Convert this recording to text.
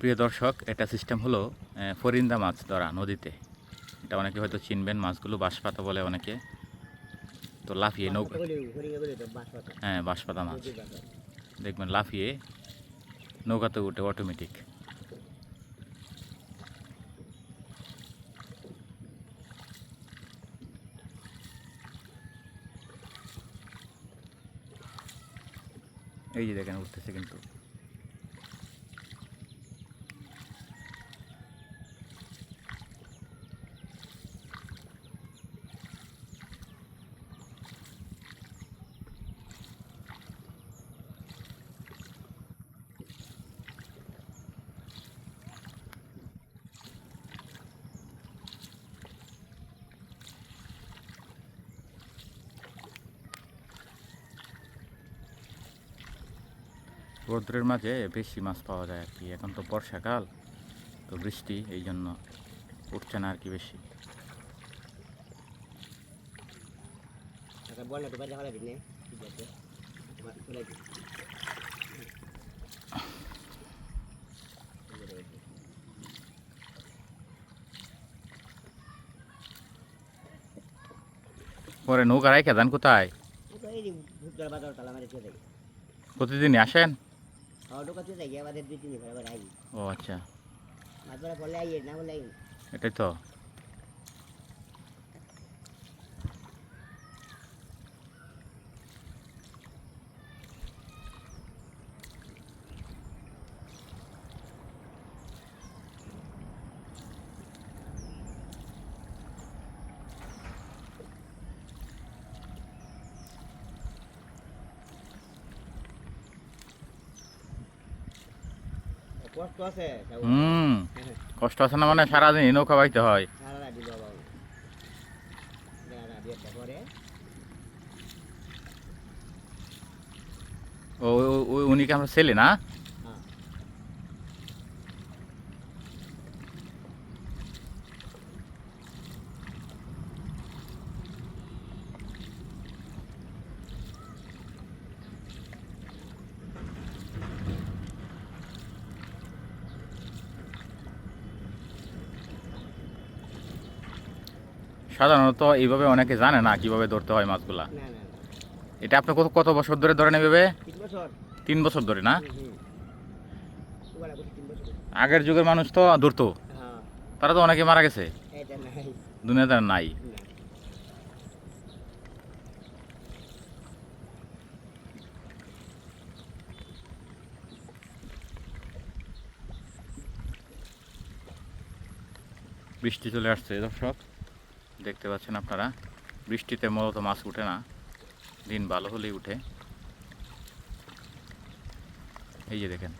প্রিয় দর্শক এটা সিস্টেম হলো ফরিন্দা মাছ ধরা নদীতে। এটা অনেকে হয়তো চিনবেন মাছগুলো বাঁশপাতা বলে অনেকে। তো লাফিয়ে নৌকা হ্যাঁ বাঁশপাতা মাছ। দেখবেন লাফিয়ে নৌকাতে উঠে অটোমেটিক এই যে দেখেন উঠতেছে কিন্তু। রৌদ্রের মাঝে বেশি মাছ পাওয়া যায় আর কি। এখন তো বর্ষাকাল তো বৃষ্টি এই জন্য উঠছে না আর কি বেশি। যাবে পরে নৌকা রাইখা খেদান কোথায়? প্রতিদিনই আসেন? আচ্ছা। এটাই তো। হুম কষ্ট আছে না মানে সারাদিন নৌকা বাইতে হয়? ও- উনি কি আমরা ছেলে না হ্যাঁ সাধারণত এইভাবে অনেকে জানে না কীভাবে ধরতে হয় মাছগুলা। এটা আপনি কত কত বছর ধরে ধরেন এভাবে? তিন বছর। ধরে না? আগের যুগের মানুষ তো ধরতো। হ্যাঁ। তারা তো অনেকে মারা গেছে। দুনিয়াতে নাই। বৃষ্টি চলে আসছে দর্শক। দেখতে পাচ্ছেন আপনারা, বৃষ্টিতে মূলত মাছ উঠে না, দিন ভালো হলেই উঠে। এই যে দেখেন